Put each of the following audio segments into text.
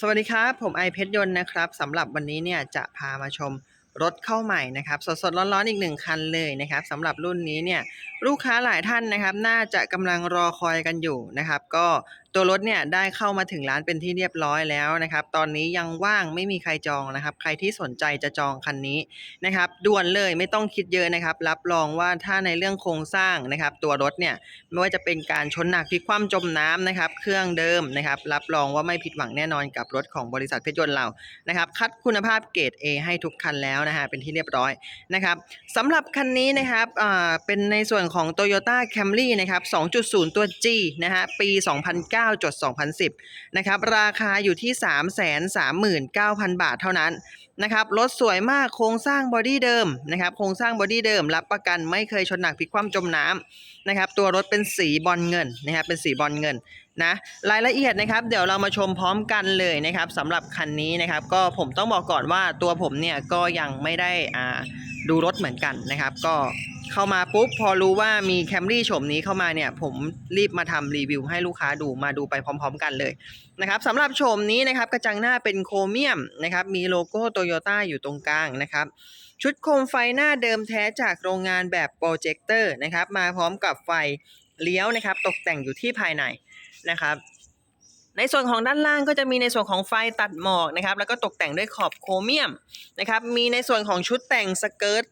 สวัสดีครับ ผมไอเพชรยนต์นะครับสำหรับวันนี้เนี่ยจะพามาชมรถเข้าใหม่นะครับสดๆร้อนๆอีกหนึ่งคันเลยนะครับสำหรับรุ่นนี้เนี่ยลูกค้าหลายท่านนะครับ น่าจะกำลังรอคอยกันอยู่นะครับ ก็ตัวรถเนี่ยได้เข้ามาถึงร้านเป็นที่เรียบร้อยแล้วนะครับ ตอนนี้ยังว่างไม่มีใครจองนะครับ ใครที่สนใจจะจองคันนี้นะครับด่วนเลยไม่ต้องคิดเยอะนะครับ รับรองว่าถ้าในเรื่องโครงสร้างนะครับ ตัวรถเนี่ยไม่ว่าจะเป็นการชนหนักพลิกคว่ำจมน้ำนะครับ เครื่องเดิมนะครับ รับรองว่าไม่ผิดหวังแน่นอนกับรถของบริษัทเพชรยนต์เรานะครับ คัดคุณภาพเกรด A ให้ทุกคันแล้วนะฮะเป็นที่เรียบร้อยนะครับสำหรับคันนี้นะครับอ่าเป็นในส่วนของ Toyota Camry นะครับ 2.0 ตัว G นะฮะปี 2009 9จด2010นะครับราคาอยู่ที่ 339,000 บาทเท่านั้นนะครับรถสวยมากโครงสร้างบอดี้เดิมนะครับโครงสร้างบอดี้เดิม รับประกันไม่เคยชนหนักพลิกคว่ำจมน้ำนะครับตัวรถเป็นสีบอลเงินนะครับเป็นสีบอลเงินนะรายละเอียดนะครับเดี๋ยวเรามาชมพร้อมกันเลยนะครับสำหรับคันนี้นะครับก็ผมต้องบอกก่อนว่าตัวผมเนี่ยก็ยังไม่ได้อ่าดูรถเหมือนกันนะครับ ก็ เข้ามาปุ๊บพอรู้ว่ามีแคมรี่โฉมนี้เข้ามาเนี่ยผมรีบมาทำรีวิวให้ลูกค้าดูมาดูไปพร้อม ๆ กันเลยนะครับสำหรับโฉมนี้นะครับกระจังหน้าเป็นโครเมียมนะครับมีโลโก้โตโยต้าอยู่ตรงกลางนะครับชุดโคมไฟหน้าเดิมแท้จากโรงงานแบบโปรเจคเตอร์นะครับมาพร้อมกับไฟเลี้ยวนะครับตกแต่งอยู่ที่ภายในนะครับในส่วนของด้านล่างก็จะมีในส่วนของไฟตัดหมอกนะครับแล้วก็ตกแต่งด้วยขอบโครเมียมนะครับมีในส่วนของชุดแต่งสเกิร์ต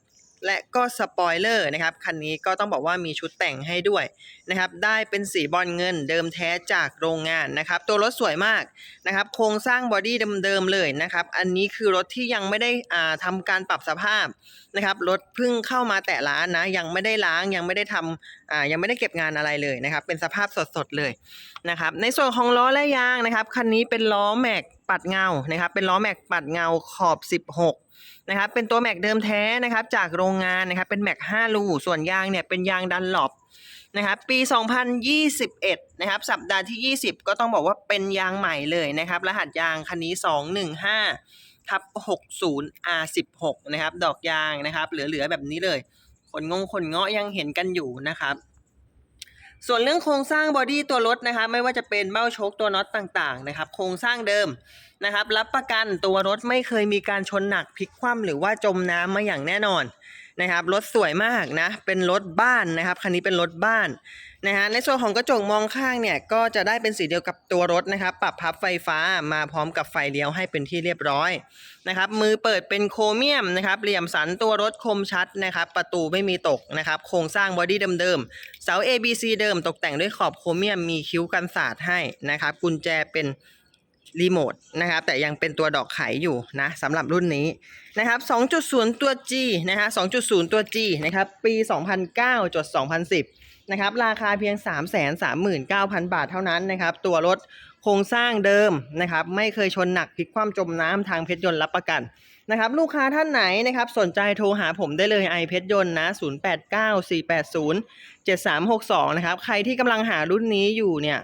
และก็สปอยเลอร์นะครับ คันนี้ก็ต้องบอกว่ามีชุดแต่งให้ด้วยนะครับ ได้เป็นสีบอลเงินเดิมแท้จากโรงงานนะครับ ตัวรถสวยมากนะครับ โครงสร้างบอดี้เดิมๆเลยนะครับ อันนี้คือรถที่ยังไม่ได้อ่าทำการปรับสภาพนะครับ รถเพิ่งเข้ามาแต่ร้านนะ ยังไม่ได้ล้าง ยังไม่ได้ทำอ่า ยังไม่ได้เก็บงานอะไรเลยนะครับ เป็นสภาพสดๆเลยนะครับ ในส่วนของล้อและยางนะครับ คันนี้เป็นล้อแม็ก ปัดเงานะครับ เป็นล้อแม็กปัดเงาขอบ 16 นะครับ เป็นตัวแม็กเดิมแท้นะครับ จากโรงงานนะครับ เป็นแม็ก5รูส่วนยางเนี่ยเป็นยางดันหลบนะครับปี 2021 นะครับ สัปดาห์ที่ 20 ก็ต้องบอกว่าเป็นยางใหม่เลยนะครับ รหัสยางคันนี้ 215ทับ60 R16 นะครับ ดอกยางนะครับ เหลือ ๆ แบบนี้เลยขนงงขนเงาะยังเห็นกันอยู่นะครับ ส่วนเรื่องโครงสร้างบอดี้ตัวรถนะครับไม่ว่าจะเป็นเบ้าโชคตัวน็อตต่างๆนะครับโครงสร้างเดิมนะครับรับประกันตัวรถไม่เคยมีการชนหนักพลิกคว่ำหรือว่าจมน้ำมาอย่างแน่นอนนะครับรถสวยมากนะเป็นรถบ้านนะครับคันนี้เป็นรถบ้าน นะฮะในส่วนของกระจกมองข้างเนี่ยก็จะได้เป็นสีเดียวกับตัวรถนะครับปรับพับไฟฟ้ามาพร้อมกับไฟเลี้ยวให้เป็นที่เรียบร้อยนะครับมือเปิดเป็นโครเมียมนะครับเหลี่ยมสันตัวรถคมชัดนะครับประตูไม่มีตกนะครับโครงสร้างบอดี้เดิมๆเสา ABC เดิมตกแต่งด้วยขอบโครเมียมมีคิ้วกันศาสตร์ให้นะครับกุญแจเป็นรีโมทนะครับแต่ยังเป็นตัวดอกไขอยู่นะสำหรับรุ่นนี้นะครับ 2.0 ตัว G นะฮะ 2.0 ตัว G นะครับปี 2009จด2010 นะครับราคาเพียง 339,000 บาทเท่านั้นนะครับ ตัวรถโครงสร้างเดิมนะครับ ไม่เคยชนหนักพลิกคว่ำจมน้ำทางเพชรยนต์รับประกันนะครับ ลูกค้าท่านไหนนะครับ สนใจโทรหาผมได้เลยไอเพชรยนต์นะ 089480 7362 นะครับ ใครที่กำลังหารุ่นนี้อยู่เนี่ย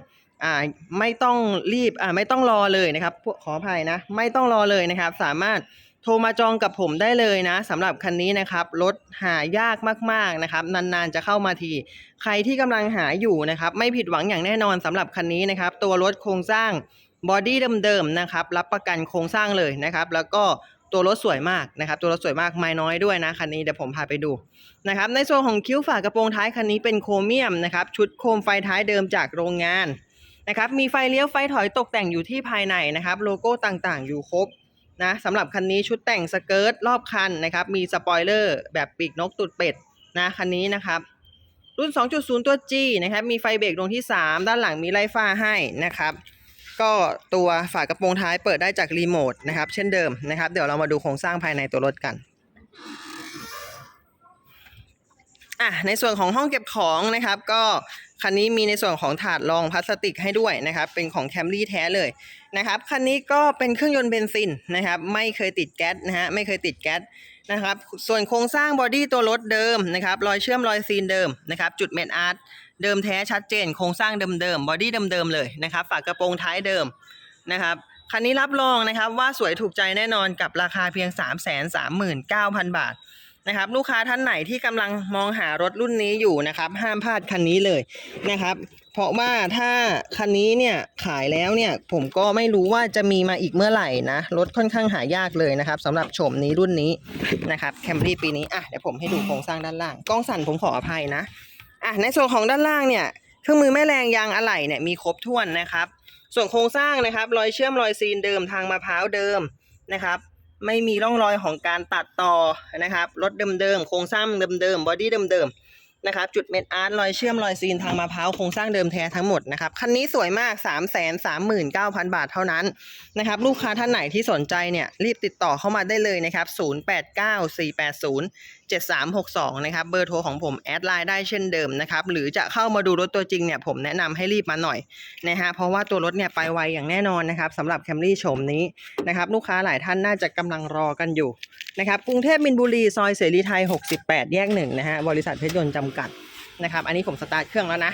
อ่าไม่ต้องรีบอ่าไม่ต้องรอเลยนะครับพวกขออภัยนะ ไม่ต้องรอเลยนะครับ สามารถ โทรมาจองกับผมได้เลยนะสำหรับคันนี้นะครับรถหายากมากๆนะครับนานๆจะเข้ามาที ใครที่กำลังหาอยู่นะครับไม่ผิดหวังอย่างแน่นอนสำหรับคันนี้นะครับตัวรถโครงสร้างบอดี้เดิมๆนะครับรับประกันโครงสร้างเลยนะครับแล้วก็ตัวรถสวยมากนะครับตัวรถสวยมากไม้น้อยด้วยนะคันนี้เดี๋ยวผมพาไปดูนะครับในส่วนของคิ้วฝากระโปรงท้ายคันนี้เป็นโครเมียมนะครับชุดโคมไฟท้ายเดิมจากโรงงานนะครับมีไฟเลี้ยวไฟถอยตกแต่งอยู่ที่ภายในนะครับโลโก้ต่างๆ อยู่ครบ นะสำหรับคันนี้ชุดแต่งสเกิร์ตรอบคันนะครับ มีสปอยเลอร์แบบปีกนกตุดเป็ดนะคันนี้นะครับ รุ่น 2.0 ตัว G นะครับ มีไฟเบรกดวงที่ 3 ด้านหลังมีไล่ฟ้าให้นะครับ ก็ตัวฝากระโปรงท้ายเปิดได้จากรีโมทนะครับ เช่นเดิมนะครับ เดี๋ยวเรามาดูโครงสร้างภายในตัวรถกันอะในส่วนของห้องเก็บของนะครับ ก็ คันนี้มีในส่วนของถาดรองพลาสติกให้ด้วยนะครับ เป็นของแคมรี่แท้เลยนะครับ คันนี้ก็เป็นเครื่องยนต์เบนซินนะครับ ไม่เคยติดแก๊สนะฮะ ไม่เคยติดแก๊สนะครับ ส่วนโครงสร้างบอดี้ตัวรถเดิมนะครับ รอยเชื่อมรอยซีนเดิมนะครับ จุดเมนอาร์ตเดิมแท้ชัดเจน โครงสร้างเดิมๆ บอดี้เดิมๆ เลยนะครับ ฝากระโปรงท้ายเดิมนะครับคันนี้รับรองนะครับว่าสวยถูกใจแน่นอนกับราคาเพียง 3 3 9 0 0 0 บาท นะครับ ลูกค้าท่านไหนที่กำลังมองหารถรุ่นนี้อยู่นะครับ ห้ามพลาดคันนี้เลยนะครับ เพราะว่าถ้าคันนี้เนี่ยขายแล้วเนี่ยผมก็ไม่รู้ว่าจะมีมาอีกเมื่อไหร่นะรถค่อนข้างหายากเลยนะครับสำหรับโฉมนี้รุ่นนี้นะครับแคมรี่ปีนี้อะเดี๋ยวผมให้ดูโครงสร้างด้านล่างกล้องสั่นผมขออภัยนะอะในส่วนของด้านล่างเนี่ยเครื่องมือแม่แรงยางอะไหล่เนี่ยมีครบถ้วนนะครับ ส่วนโครงสร้างนะครับ รอยเชื่อมรอยซีนเดิมทางมะพร้าวเดิมนะครับ ไม่มีร่องรอยของการตัดต่อนะครับรถเดิมๆโครงสร้างเดิมๆบอดี้เดิมๆนะครับจุดเม็ดอาร์ตรอยเชื่อมรอยซีนทางมะพร้าวโครงสร้างเดิมแท้ทั้งหมดนะครับคันนี้สวยมาก 3 3 9 0 0 0 บาทเท่านั้นนะครับลูกค้าท่านไหนที่สนใจเนี่ยรีบติดต่อเข้ามาได้เลยนะครับ 089480 7362 นะครับ เบอร์โทรของผมแอดไลน์ได้เช่นเดิมนะครับ หรือจะเข้ามาดูรถตัวจริงเนี่ย ผมแนะนำให้รีบมาหน่อยนะฮะ เพราะว่าตัวรถเนี่ยไปไวอย่างแน่นอนนะครับสำหรับแคมรี่โฉมนี้นะครับ ลูกค้าหลายท่านน่าจะกำลังรอกันอยู่นะครับ กรุงเทพมินบุรี ซอยเสรีไทย 68 แยกหนึ่งนะฮะ บริษัทเพชรยนต์จำกัดนะครับ อันนี้ผมสตาร์ทเครื่องแล้วนะ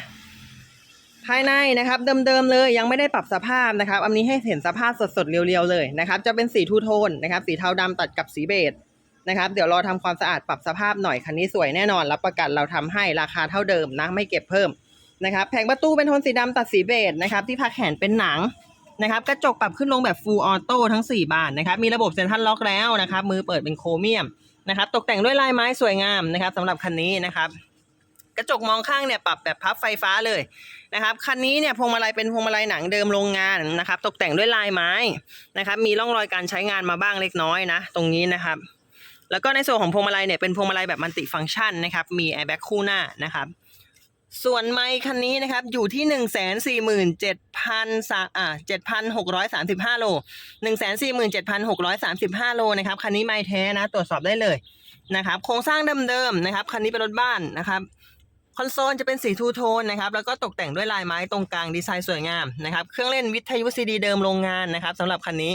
ภายในนะครับเดิมๆเลยยังไม่ได้ปรับสภาพนะครับ อันนี้ให้เห็นสภาพสดๆเรียวๆเลยนะครับ จะเป็นสีทูโทนนะครับ สีเทาดำตัดกับสีเบจ นะครับ เดี๋ยวรอทำความสะอาดปรับสภาพหน่อยคันนี้สวยแน่นอน รับประกันเราทำให้ราคาเท่าเดิมนะ ไม่เก็บเพิ่มนะครับ แผงประตูเป็นโทนสีดำตัดสีเบจนะครับ ที่พักแขนเป็นหนังนะครับ กระจกปรับขึ้นลงแบบ full auto ทั้ง 4 บานนะครับ มีระบบเซ็นทรัลล็อกแล้วนะครับ มือเปิดเป็นโครเมียมนะครับ ตกแต่งด้วยลายไม้สวยงามนะครับสำหรับคันนี้นะครับกระจกมองข้างเนี่ยปรับแบบพับไฟฟ้าเลยนะครับคันนี้เนี่ยพวงมาลัยเป็นพวงมาลัยหนังเดิมโรงงานนะครับ ตกแต่งด้วยลายไม้นะครับ มีร่องรอยการใช้งานมาบ้างเล็กน้อยนะ ตรงนี้นะครับ แล้วก็ในส่วนของพวงมาลัยเนี่ยเป็นพวงมาลัยแบบมัลติฟังก์ชันนะครับ มีแอร์แบ็กคู่หน้านะครับ ส่วนไมค์คันนี้นะครับ อยู่ที่หนึ่งแสนสี่หมื่นเจ็ดพันอ่าเจ็ดพันหกร้อยสามสิบห้าโลหนึ่งแสนสี่หมื่นเจ็ดพันหกร้อยสามสิบห้าโลนะครับ คันนี้ไมค์แท้นะ ตรวจสอบได้เลยนะครับ โครงสร้างเดิมๆนะครับ คันนี้เป็นรถบ้านนะครับคอนโซลจะเป็นสีทูโทนนะครับ แล้วก็ตกแต่งด้วยลายไม้ตรงกลางดีไซน์สวยงามนะครับ เครื่องเล่นวิทยุซีดีเดิมโรงงานนะครับสำหรับคันนี้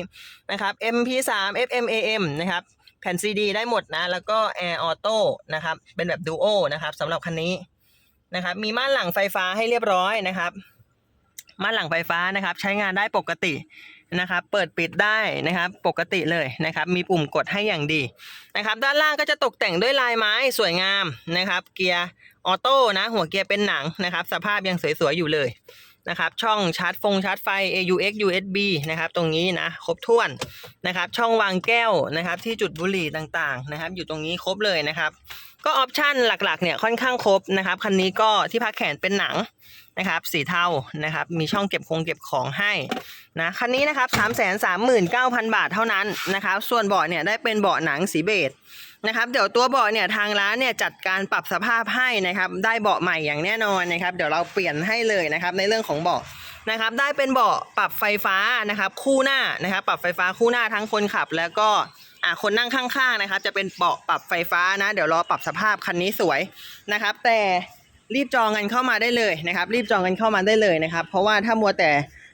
นะครับ MP3 FM AM นะครับ แผ่นซีดีได้หมดนะ แล้วก็ Air Auto นะครับ เป็นแบบ Duo นะครับสำหรับคันนี้นะครับ มีม่านหลังไฟฟ้าให้เรียบร้อยนะครับ ม่านหลังไฟฟ้านะครับ ใช้งานได้ปกตินะครับ เปิดปิดได้นะครับ ปกติเลยนะครับ มีปุ่มกดให้อย่างดีนะครับ ด้านล่างก็จะตกแต่งด้วยลายไม้สวยงามนะครับ เกียร์ออโต้นะ หัวเกียร์เป็นหนังนะครับ สภาพยังสวยๆอยู่เลย นะครับช่องชาร์จฟงชาร์จไฟ AUX USB นะครับตรงนี้นะครบถ้วนนะครับช่องวางแก้วนะครับที่จุดบุหรี่ต่างๆนะครับอยู่ตรงนี้ครบเลยนะครับก็ออปชันหลักๆเนี่ยค่อนข้างครบนะครับคันนี้ก็ที่พักแขนเป็นหนัง นะครับสีเทานะครับ มีช่องเก็บคงเก็บของให้นะคันนี้นะครับ3 3 9 0 0 0บาทเท่านั้นนะครับ ส่วนเบาะเนี่ยได้เป็นเบาะหนังสีเบจนะครับเดี๋ยวตัวเบาะเนี่ยทางร้านเนี่ยจัดการปรับสภาพให้นะครับ ได้เบาะใหม่อย่างแน่นอนนะครับ เดี๋ยวเราเปลี่ยนให้เลยนะครับในเรื่องของเบาะนะครับ ได้เป็นเบาะปรับไฟฟ้านะครับ คู่หน้านะครับ ปรับไฟฟ้าคู่หน้าทั้งคนขับ แล้วก็อ่าคนนั่งข้างๆนะครับ จะเป็นเบาะปรับไฟฟ้านะ เดี๋ยวรอปรับสภาพคันนี้สวยนะครับ แต่ รีบจองกันเข้ามาได้เลยนะครับ รีบจองกันเข้ามาได้เลยนะครับ เพราะว่าถ้ามัวแต่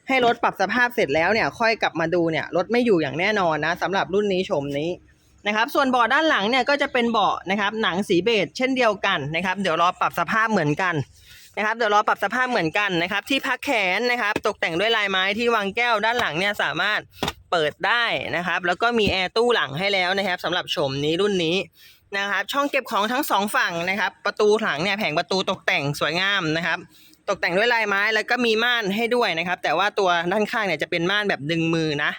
ให้รถปรับสภาพเสร็จแล้วเนี่ยค่อยกลับมาดูเนี่ยรถไม่อยู่อย่างแน่นอนนะสำหรับรุ่นนี้ชมนี้นะครับ ส่วนเบาะด้านหลังเนี่ยก็จะเป็นเบาะนะครับหนังสีเบจเช่นเดียวกันนะครับ เดี๋ยวรอปรับสภาพเหมือนกันนะครับ เดี๋ยวรอปรับสภาพเหมือนกันนะครับ ที่พักแขนนะครับ ตกแต่งด้วยลายไม้ที่วางแก้วด้านหลังเนี่ยสามารถเปิดได้นะครับ แล้วก็มีแอร์ตู้หลังให้แล้วนะครับสำหรับชมนี้รุ่นนี้ นะครับช่องเก็บของทั้งสองฝั่งนะครับ ประตูหลังเนี่ยแผงประตูตกแต่งสวยงามนะครับ ตกแต่งด้วยลายไม้แล้วก็มีม่านให้ด้วยนะครับ แต่ว่าตัวด้านข้างเนี่ยจะเป็นม่านแบบดึงมือนะ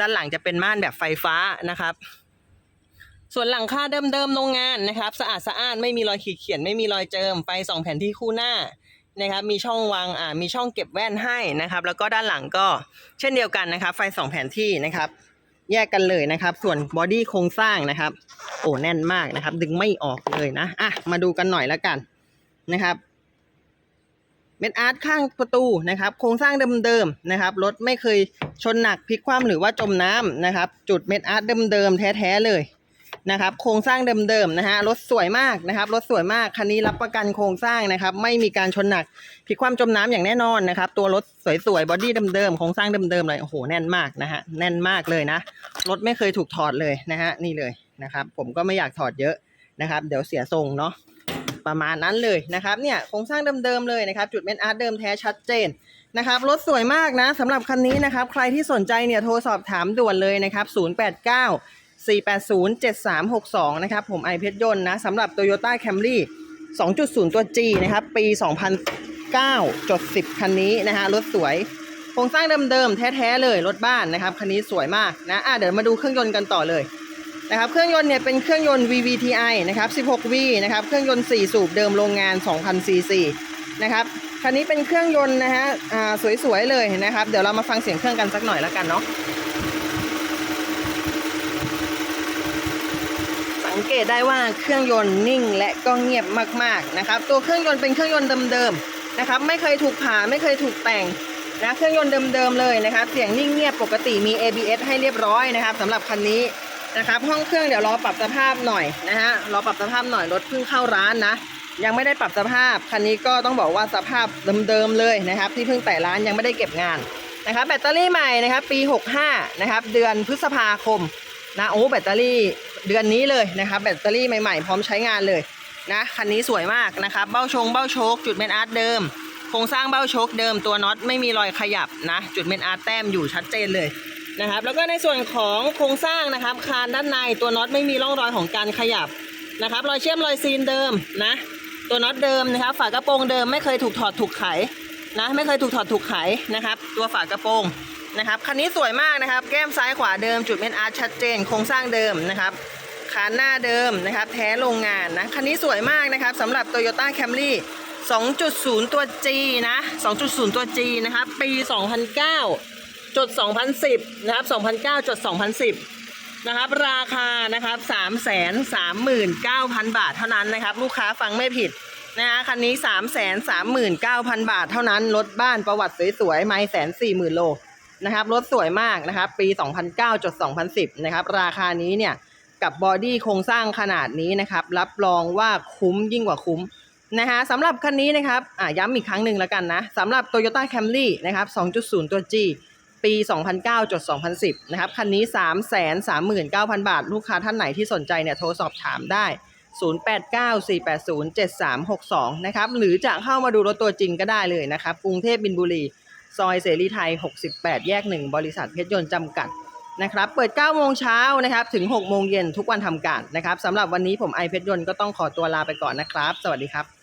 ด้านหลังจะเป็นม่านแบบไฟฟ้านะครับ ส่วนหลังคาเดิมๆโรงงานนะครับ สะอาดสะอ้านไม่มีรอยขีดเขียนไม่มีรอยเจิมไฟสองแผ่นที่คู่หน้านะครับมีช่องวางอ่ามีช่องเก็บแว่นให้นะครับ แล้วก็ด้านหลังก็เช่นเดียวกันนะครับ ไฟสองแผ่นที่นะครับ แยกกันเลยนะครับ ส่วนบอดี้โครงสร้างนะครับ โอ้แน่นมากนะครับ ดึงไม่ออกเลยนะอะมาดูกันหน่อยแล้วกันนะครับเม็ดอาร์ตข้างประตูนะครับ โครงสร้างเดิมๆนะครับรถไม่เคยชนหนักพลิกคว่ำหรือว่าจมน้ำนะครับ จุดเม็ดอาร์ตเดิมๆแท้ๆเลย นะครับ โครงสร้างเดิมๆนะฮะรถสวยมากนะครับรถสวยมากคันนี้รับประกันโครงสร้างนะครับ ไม่มีการชนหนักพลิกคว่ำจมน้ำอย่างแน่นอนนะครับ ตัวรถสวยๆบอดี้เดิมๆโครงสร้างเดิมๆเลยโอ้โหแน่นมากนะฮะแน่นมากเลยนะรถไม่เคยถูกถอดเลยนะฮะนี่เลยนะครับ ผมก็ไม่อยากถอดเยอะนะครับ เดี๋ยวเสียทรงเนาะประมาณนั้นเลยนะครับเนี่ยโครงสร้างเดิมๆเลยนะครับ จุดเม็ดอาร์ตเดิมแท้ชัดเจนนะครับรถสวยมากนะสำหรับคันนี้นะครับ ใครที่สนใจเนี่ยโทรสอบถามด่วนเลยนะครับ 089 4807362 นะครับ ผมไอเพชรยนต์นะสำหรับ Toyota Camry 2.0 ตัว G นะครับ ปี 2009จด10 คันนี้นะฮะรถสวยโครงสร้างเดิมๆ แท้ๆ เลย รถบ้านนะครับ คันนี้สวยมากนะอะเดี๋ยวมาดูเครื่องยนต์กันต่อเลยนะครับเครื่องยนต์เนี่ยเป็นเครื่องยนต์ VVTi นะครับ 16V นะครับเครื่องยนต์ 4 สูบเดิมโรงงาน 2,000 cc นะครับคันนี้เป็นเครื่องยนต์นะฮะอ่าสวยๆเลยนะครับ เดี๋ยวเรามาฟังเสียงเครื่องกันสักหน่อยแล้วกันเนาะ สังเกตได้ว่าเครื่องยนต์นิ่งและก็เงียบมากๆนะครับ ตัวเครื่องยนต์เป็นเครื่องยนต์เดิมๆนะครับ ไม่เคยถูกผ่าไม่เคยถูกแต่งนะเครื่องยนต์เดิมๆเลยนะครับ เสียงนิ่งเงียบปกติมี ABS ให้เรียบร้อยนะครับสำหรับคันนี้นะครับห้องเครื่องเดี๋ยวรอปรับสภาพหน่อยนะฮะรอปรับสภาพหน่อยรถเพิ่งเข้าร้านนะ ยังไม่ได้ปรับสภาพคันนี้ก็ต้องบอกว่าสภาพเดิมๆเลยนะครับ ที่เพิ่งแต่ร้านยังไม่ได้เก็บงานนะครับ แบตเตอรี่ใหม่นะครับ ปี 65 นะครับ เดือนพฤษภาคมนะโอ้แบตเตอรี่ เดือนนี้เลยนะครับแบตเตอรี่ใหม่ๆ พร้อมใช้งานเลยนะคันนี้สวยมากนะครับเบ้าชงเบ้าโชคจุดเมนอาร์ตเดิมโครงสร้างเบ้าโชคเดิมตัวน็อตไม่มีรอยขยับนะจุดเมนอาร์ตแต้มอยู่ชัดเจนเลยนะครับแล้วก็ในส่วนของโครงสร้างนะครับคานด้านในตัวน็อตไม่มีร่องรอยของการขยับนะครับรอยเชื่อมรอยซีนเดิมนะตัวน็อตเดิมนะครับฝากระโปรงเดิมไม่เคยถูกถอดถูกไขนะไม่เคยถูกถอดถูกไขนะครับตัวฝากระโปรงนะครับคันนี้สวยมากนะครับ แก้มซ้ายขวาเดิมจุดเมนอาร์ตชัดเจน โครงสร้างเดิมนะครับ คานหน้าเดิมนะครับแท้โรงงานนะคันนี้สวยมากนะครับสำหรับ Toyota Camry 2.0 ตัว G นะ 2.0 ตัว G นะครับ ปี 2009จด2010 นะครับ 2009จด2010 นะครับ ราคานะครับ 339,000 บาทเท่านั้นนะครับ ลูกค้าฟังไม่ผิดนะฮะคันนี้ 3 3 9 0 0 0 บาทเท่านั้น รถบ้านประวัติสวยๆ ไม่แสนสี่หมื่นโลนะครับ รถสวยมากนะครับ ปี 2009จด2010 นะครับ ราคานี้เนี่ย กับบอดี้โครงสร้างขนาดนี้นะครับ รับรองว่าคุ้มยิ่งกว่าคุ้มนะฮะสำหรับคันนี้นะครับอ่าย้ำอีกครั้งหนึ่งแล้วกันนะสำหรับ Toyota Camry นะครับ 2.0 ตัว G ปี 2009จด2010 นะครับ คันนี้ 339,000 บาท ลูกค้าท่านไหนที่สนใจเนี่ยโทรสอบถามได้ 0894807362 นะครับ หรือจะเข้ามาดูรถตัวจริงก็ได้เลยนะครับ กรุงเทพบินบุรี ซอยเสรีไทย 68 แยก 1 บริษัทเพชรยนต์จำกัด นะครับ เปิด 9 โมงเช้านะครับ ถึง 6 โมงเย็นทุกวันทำการนะครับสำหรับวันนี้ผมไอเพชรยนต์ก็ต้องขอตัวลาไปก่อนนะครับ สวัสดีครับ